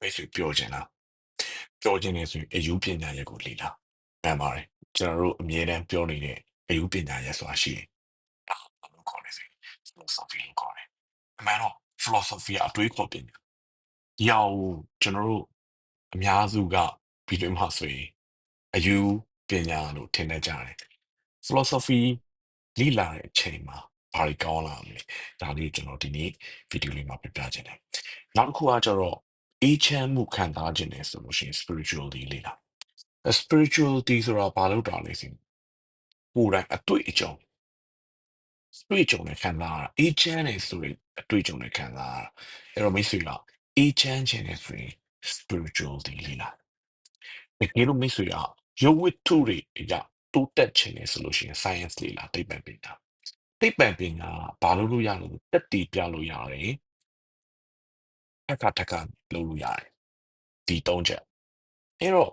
မိတ်ဆွေပြောချင်တာပြောချင်တယ်ဆိုရင်အယူပညာရက်ကိုလေ့လာမှန်ပါတယ်ကျွန်တော်တို့အမြဲတမ်းပြောနေတဲ့အယူပညာရက်ဆိုတာရှိတယ်ဒါဘာလို့ခေါ်လဲဆိုရင် philosophy လို့ခေါ်တယ်အမှန်တော့ philosophy ကအတွေးခေါ်ပညာဒီဟာကိုကျွန်တော်တို့အများစုကပြီးတွင်မှာဆိုရင်အယူပညာလို့ထင်တတ်ကြတယ် philosophy လေ့လာတဲ့အချိန်မှာဘာတွေကောင်းလာမလဲဒါလေးကျွန်တော်ဒီနေ့ဗီဒီယိုလေးမှာပြပြချင်တယ်နောက်တစ်ခုကကျတော့ အေးချမ်းမှုခံစားခြင်းတယ်ဆိုလို့ရှိရင် spirituality လေ့လာ spirituality ဆိုတာဘာလို့တာလဲဆိုရင်ကိုယ်တိုင်အတွေ့အကြုံအတွေ့အကြုံနဲ့ခံစားရတာအေးချမ်းတယ်ဆိုရင်အတွေ့အကြုံနဲ့ခံစားရတာအဲ့တော့မိတ်ဆွေကအေးချမ်းခြင်းနဲ့ဆိုရင် spirituality လေ့လာတကယ်လို့မိတ်ဆွေကရုပ်ဝတ္ထုတွေအရာတိုးတက်ခြင်းနဲ့ဆိုလို့ရှိရင် science လေ့လာသိပ္ပံပညာသိပ္ပံပညာကဘာလို့လို့ရလဲတက်တည်ပြလို့ရတယ် ထက်ခါထက်ခါလုပ်လို့ရတယ်ဒီသုံးချက်အဲ့တော့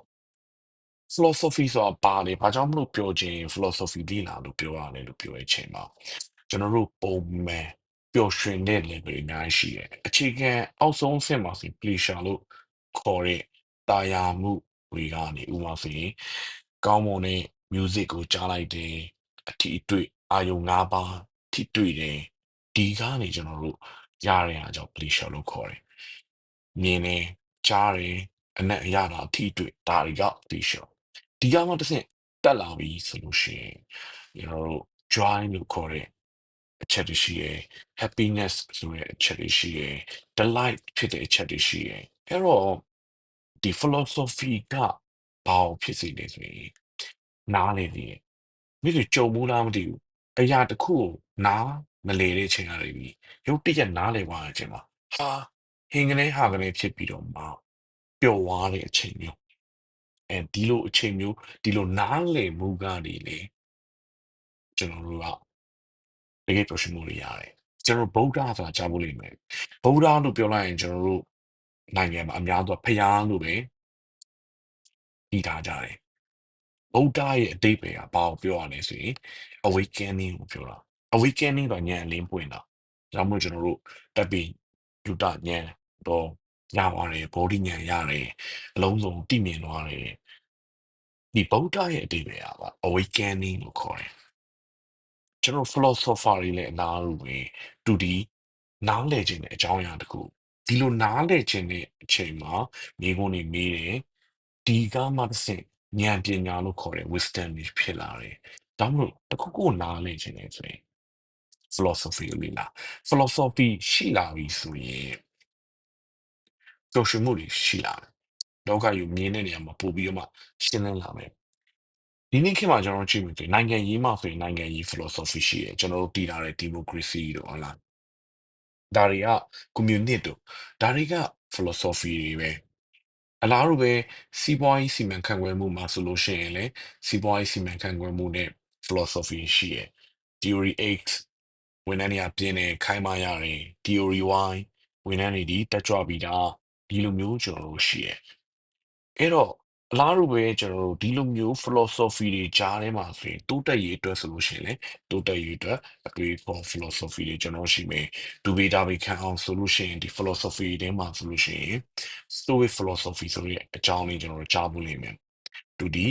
philosophy ဆိုတာဘာလဲဘာကြောင့်မလို့ပြောခြင်း philosophy လေ့လာလို့ပြောရတယ်လို့ပြောတဲ့အချိန်မှာကျွန်တော်တို့ပုံမှန်ပျော်ရွှင်တဲ့ level အများကြီးရှိတယ်အခြေခံအောက်ဆုံးအဆင့်မှာဆို pleasure လို့ခေါ်တဲ့တာယာမှုတွေကနေဥပမာဆိုရင်ကောင်းမွန်တဲ့ music ကိုကြားလိုက်တယ်အထီးအတွေ့အာယုံ၅ပါးထိတွေ့တယ်ဒီကနေကျွန်တော်တို့ရတဲ့အားကြောင့် pleasure လို့ခေါ်တယ် မြင်တယ်ကြားတယ်အနက်အရသာအထီးအတွေ့ဒါတွေက pleasure ဒီကမှတစ်ဆင့်တက်လာပြီဆိုလို့ရှိရင်ကျွန်တော်တို့ joy လို့ခေါ်တဲ့အချက်တွေရှိရယ် happiness ဆိုတဲ့အချက်တွေရှိရယ် delight ဖြစ်တဲ့အချက်တွေရှိရယ်အဲ့တော့ဒီ philosophy ကဘာကိုဖြစ်စေလဲဆိုရင်နားလေနေတယ်မိသူကြုံဘူးလားမသိဘူးအရာတစ်ခုကိုနားမလေတဲ့အချိန်ကနေပြီရုတ်တရက်နားလေသွားတဲ့အချိန်မှာဟာ ဟင်ကနေဟာကနေဖြစ်ပြီးတော့မှပျော်သွားတဲ့အချိန်မျိုးအဲဒီလိုအချိန်မျိုးဒီလိုနားလည်မှုကနေလေကျွန်တော်တို့ကတကယ်ပျော်ရွှင်မှုတွေရတယ်ကျွန်တော်ဗုဒ္ဓဆိုတာကြားဖို့လိမ့်မယ်ဗုဒ္ဓလို့ပြောလိုက်ရင်ကျွန်တော်တို့နိုင်ငံမှာအများစုကဖျားလို့ပဲဤထားကြတယ်ဗုဒ္ဓရဲ့အတိတ်ပဲကဘာကိုပြောရလဲဆိုရင် awakening ကိုပြောတာ awakening ကဉာဏ်အလင်းပွင့်တာဒါမှမဟုတ်ကျွန်တော်တို့တပ်ပြီးယူတဉာဏ် တော့ရပါတယ်ဗောဓိဉာဏ်ရတယ်အလုံးစုံတည်မြင်သွားတယ်ဒီဗုဒ္ဓရဲ့အတိတ်ပဲကပါ awakening လို့ခေါ်တယ်ကျွန်တော် philosopher တွေလည်းအလားတူပဲတူဒီနားလည်ခြင်းတဲ့အကြောင်းအရာတစ်ခုဒီလိုနားလည်ခြင်းတဲ့အချိန်မှာမိဘတွေမေးတယ်ဒီကမှတစ်ဆင့်ဉာဏ်ပညာလို့ခေါ်တဲ့ wisdom တွေဖြစ်လာတယ်ဒါမှမဟုတ်တစ်ခုခုနားလည်ခြင်းလေဆိုရင် philosophy ကိုလေ့လာ philosophy ရှိလာပြီဆိုရင် ပျော်ရွှင်မှုတွေရှိလာတယ်လောကကြီးကိုမြင်တဲ့နေရာမှာပို့ပြီးတော့မှရှင်းလင်းလာမယ်ဒီနေ့ခေတ်မှာကျွန်တော်တို့ကြည့်မယ်ဆိုရင်နိုင်ငံရေးမှာဆိုရင်နိုင်ငံရေး philosophy ရှိတယ်ကျွန်တော်တို့တည်ထားတဲ့ democracy တို့ဟုတ်လားဒါတွေက community တို့ဒါတွေက philosophy တွေပဲအလားတူပဲစီးပွားရေးစီမံခန့်ခွဲမှုမှာဆိုလို့ရှိရင်လည်းစီးပွားရေးစီမံခန့်ခွဲမှုနဲ့ philosophy ရှိရယ် theory X ဝန်ထမ်းတွေကပြင်းတယ်ခိုင်းမရတယ် theory Y ဝန်ထမ်းတွေဒီတက်ကြွပြီးသား ဒီလိုမျိုးကျွန်တော်တို့ရှိရယ်အဲ့တော့အလားတူပဲကျွန်တော်တို့ဒီလိုမျိုး philosophy တွေကြားထဲမှာဆိုရင်တိုးတက်ရေးအတွက်ဆိုလို့ရှိရင်လည်းတိုးတက်ရေးအတွက်အတွေ့အခေါ် philosophy တွေကျွန်တော်ရှိမယ်ဒူဘေတာဘေခံအောင်ဆိုလို့ရှိရင်ဒီ philosophy တွေထဲမှာဆိုလို့ရှိရင် stoic philosophy ဆိုတဲ့အကြောင်းလေးကျွန်တော်တို့ကြားဖို့လိမ့်မယ်သူဒီ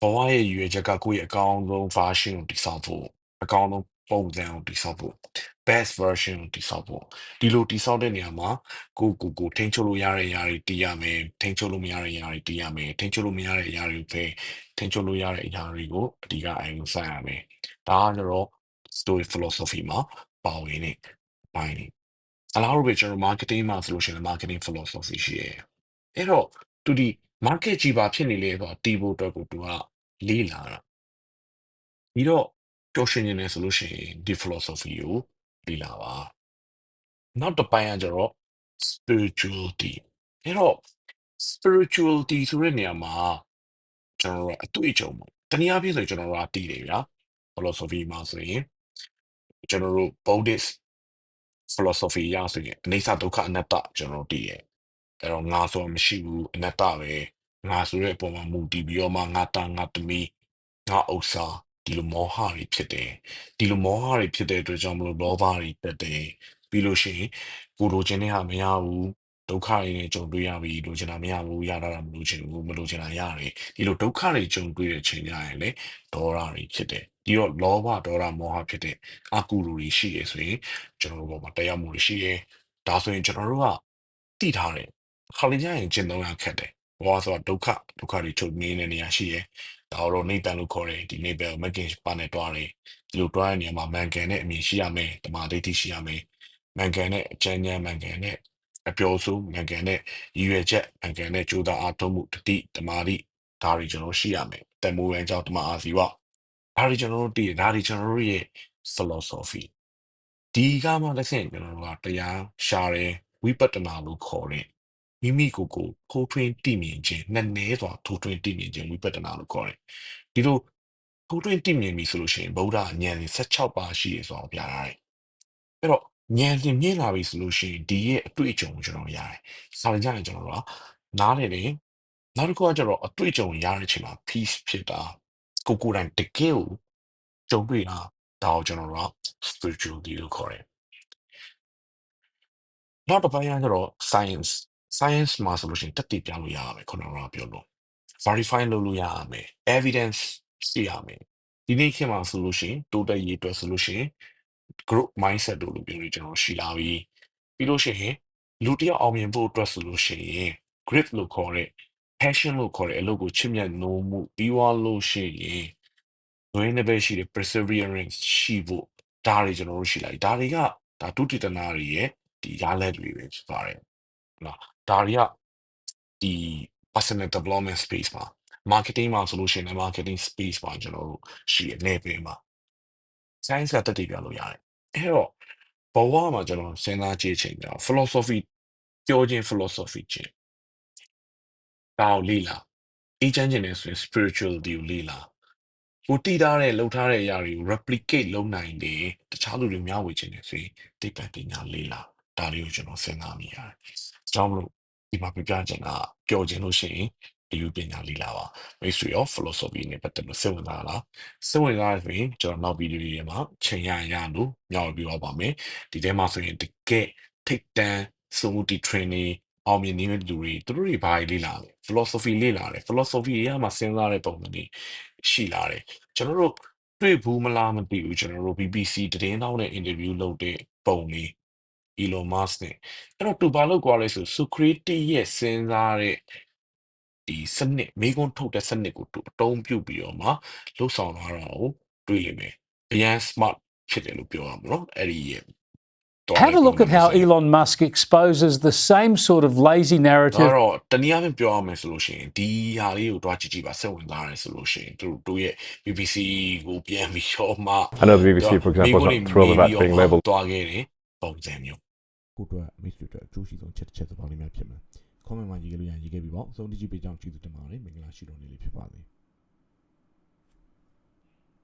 ဘဝရဲ့ရည်ရွယ်ချက်ကကိုယ့်ရဲ့အကောင်းဆုံး version ကိုတည်ဆောက်ဖို့အကောင်းဆုံးပုံစံကိုတည်ဆောက်ဖို့ best version ကိုတည်ဆောက်ဖို့ဒီလိုတည်ဆောက်တဲ့နေရာမှာကိုကိုကိုထိန်းချုပ်လို့ရတဲ့အရာတွေတည်ရမယ်ထိန်းချုပ်လို့မရတဲ့အရာတွေတည်ရမယ်ထိန်းချုပ်လို့မရတဲ့အရာတွေပဲထိန်းချုပ်လို့ရတဲ့အရာတွေကိုအဓိကအရင်ဆိုင်ရမယ်ဒါကတော့ story philosophy မှာပါဝင်နေပိုင်းနေအလားတူပဲကျွန်တော် marketing မှာဆိုလို့ရှိရင် marketing philosophy ရှိရယ်အဲ့တော့သူဒီ market ကြီးပါဖြစ်နေလေဆိုတော့တီးဖို့အတွက်ကိုသူကလေးလာတာပြီးတော့ပျော်ရွှင်နေတယ်ဆိုလို့ရှိရင်ဒီ philosophy ကို လေးလာပါနောက်တစ်ပိုင်းကကျတော့ spirituality အဲ့တော့ spirituality ဆိုတဲ့နေရာမှာကျွန်တော်တို့အတွေ့အကြုံပေါ့တနည်းအားဖြင့်ဆိုရင်ကျွန်တော်တို့ကတည်တယ်ဗျာ philosophy မှာဆိုရင်ကျွန်တော်တို့ Buddhist philosophy အရဆိုရင်အနိစ္စဒုက္ခအနတ္တကျွန်တော်တို့တည်ရဲ့အဲ့တော့ငါဆိုတာမရှိဘူးအနတ္တပဲငါဆိုတဲ့အပေါ်မှာမူတည်ပြီးတော့မှငါတာငါသမီးငါဥစ္စာ ဒီလိုမောဟတွေဖြစ်တယ်ဒီလိုမောဟတွေဖြစ်တဲ့အတွက်ကြောင့်မလို့လောဘတွေတက်တယ်ပြီးလို့ရှိရင်ကိုလိုချင်တဲ့ဟာမရဘူးဒုက္ခတွေနဲ့ကြုံတွေ့ရပြီးလိုချင်တာမရဘူးရတာမလို့ချင်ဘူးမလို့ချင်တာရတယ်ဒီလိုဒုက္ခတွေကြုံတွေ့တဲ့ချိန်ကြရင်လေဒေါသတွေဖြစ်တယ်ဒီတော့လောဘဒေါသမောဟဖြစ်တဲ့အကုသိုလ်တွေရှိရဆိုရင်ကျွန်တော်တို့ဘောမှာတရားမှုတွေရှိရဒါဆိုရင်ကျွန်တော်တို့ကတိထားတယ်ခါလေးကြရင်ကျင့်သုံးရခက်တယ် ဘောဆိုတော့ဒုက္ခဒုက္ခတွေချုပ်နေတဲ့နေရာရှိရဒါတော့နေတန်လို့ခေါ်တယ်ဒီနေပယ်မကင်ပါနဲ့တွားတယ်ဒီလိုတွားတဲ့နေရာမှာမန်ကန်တဲ့အမြင်ရှိရမယ်တမာဒိဋ္ဌိရှိရမယ်မန်ကန်တဲ့အကျဉ်းချမ်းမန်ကန်တဲ့အပျော်ဆိုးမန်ကန်တဲ့ရည်ရွယ်ချက်မန်ကန်တဲ့ကြိုးစားအားထုတ်မှုတတိတမာတိဒါတွေကျွန်တော်ရှိရမယ်တမိုးရန်ကြောင့်တမအာစီဝဒါတွေကျွန်တော်တို့တည်တယ်ဒါတွေကျွန်တော်တို့ရဲ့ philosophy ဒီကမှတစ်ဆင့်ကျွန်တော်တို့ကတရားရှာတယ်ဝိပဿနာလို့ခေါ်တဲ့ မိမိကိုယ်ကိုထိုးထွင်းတည်မြင်ခြင်းနဲ့နဲစွာထိုးထွင်းတည်မြင်ခြင်းဝိပဿနာလို့ခေါ်တယ်ဒီလိုထိုးထွင်းတည်မြင်ပြီဆိုလို့ရှိရင်ဗုဒ္ဓဉာဏ်ရှင်16ပါးရှိရဆိုတော့ပြရတယ်အဲ့တော့ဉာဏ်ရှင်မြင်လာပြီဆိုလို့ရှိရင်ဒီရဲ့အတွေ့အကြုံကိုကျွန်တော်ရတယ်စာရင်းကြရင်ကျွန်တော်တို့ကနားလည်တယ်နောက်တစ်ခုကကျတော့အတွေ့အကြုံရတဲ့အချိန်မှာ peace ဖြစ်တာကိုကိုယ်တိုင်တကယ်ကိုကြုံတွေ့တာဒါကိုကျွန်တော်တို့က spirituality လို့ခေါ်တယ်နောက်တစ်ပိုင်းကကျတော့ science science မှာဆိုလို့ရှိရင်တက်တည်ပြလို့ရရမယ်ခုနကပြောလို့ verify လုပ်လို့ရရမယ် evidence ရှိရမယ်ဒီနေ့ခေတ်မှာဆိုလို့ရှိရင်တိုးတက်ရေးအတွက်ဆိုလို့ရှိရင် group mindset တို့လိုမျိုးတွေကျွန်တော်ရှိလာပြီပြီးလို့ရှိရင်လူတစ်ယောက်အောင်မြင်ဖို့အတွက်ဆိုလို့ရှိရင် grit လို့ခေါ်တဲ့ passion လို့ခေါ်တဲ့အလုပ်ကိုချစ်မြတ်နိုးမှုပြီးွားလို့ရှိရင်ငွေနဲ့ပဲရှိတဲ့ perseverance ရှိဖို့ဒါတွေကျွန်တော်တို့ရှိလာပြီဒါတွေကဒါဒုတိတနာတွေရဲ့ဒီရလဒ်တွေပဲဖြစ်ပါတယ် နော်ဒါတွေကဒီ personal development space မှာ marketing မှာဆိုလို့ရှိရင်လည်း marketing space မှာကျွန်တော်တို့ရှိရနေပြင်မှာ science ကတက်တည်ပြလို့ရတယ်အဲ့တော့ဘဝမှာကျွန်တော်စဉ်းစားကြည့်ချိန်ကျတော့ philosophy ပြောခြင်း philosophy ချင်းဒါကိုလေ့လာအေးချမ်းခြင်းနဲ့ဆိုရင် spirituality ကိုလေ့လာကိုတည်ထားတဲ့လှုပ်ထားတဲ့အရာတွေကို replicate လုပ်နိုင်တယ်တခြားလူတွေမျှဝေခြင်းနဲ့ဆိုရင်တိတ်ပံပညာလေ့လာဒါလေးကိုကျွန်တော်စဉ်းစားမိရတယ်။ ကြောင်းမလို့ဒီမှာပြပြချင်တာပျော်ခြင်းလို့ရှိရင်အယူပညာလေ့လာပါ history of philosophy နဲ့ပတ်သက်လို့စိတ်ဝင်စားလားစိတ်ဝင်စားရဆိုရင်ကျွန်တော်နောက်ဗီဒီယိုတွေမှာချိန်ရရလို့မျှဝေပြပါမယ်ဒီထဲမှာဆိုရင်တကယ်ထိတ်တန့်စုံမှုတီ training အောင်မြင်နေတဲ့လူတွေသူတို့တွေဘာတွေလေ့လာလဲ philosophy လေ့လာတယ် philosophy ရမှာစဉ်းစားတဲ့ပုံစံတွေရှိလာတယ်ကျွန်တော်တို့တွေ့ဘူးမလားမသိဘူးကျွန်တော်တို့ BBC သတင်းတောင်းတဲ့ interview လုပ်တဲ့ပုံလေး Elon Musk နဲ့အဲ့တော့သူဘာလုပ်ကြလဲဆို Socrates ရဲ့စဉ်းစားတဲ့ဒီစနစ်မိကုန်းထုတ်တဲ့စနစ်ကိုသူအတုံးပြုတ်ပြီးတော့မှလှုပ်ဆောင်လာတာကိုတွေ့လိမ့်မယ်အရန် smart ဖြစ်တယ်လို့ပြောရမှာနော်အဲ့ဒီရဲ့ Have a look at how Elon Musk exposes the same sort of lazy ဒါ narrative တော့တနည်းအားဖြင့်ပြောရမယ်ဆိုလို့ရှိရင်ဒီဟာလေးကိုတွားကြည့်ကြည့်ပါစိတ်ဝင်စားတယ်ဆိုလို့ရှိရင်သူတို့တို့ရဲ့ BBC ကိုပြန်ပြီးတော့မှ I know the BBC, for example, is not thrilled about being labelled တွားခဲ့တယ်ပုံစံမျိုး ကိုယ့်အတွက်မိတ်ဆွေအတွက်အကျိုးရှိဆုံးချက်တစ်ချက်သဘောလေးများဖြစ်မယ်။ comment မှာရေးခဲ့လို့ရရင်ရေးခဲ့ပြီးပေါ့။ဆုံးတိကျပေးကြောင်းကျေးဇူးတင်ပါတယ်။မင်္ဂလာရှိတော်နေ့လေးဖြစ်ပါစေ။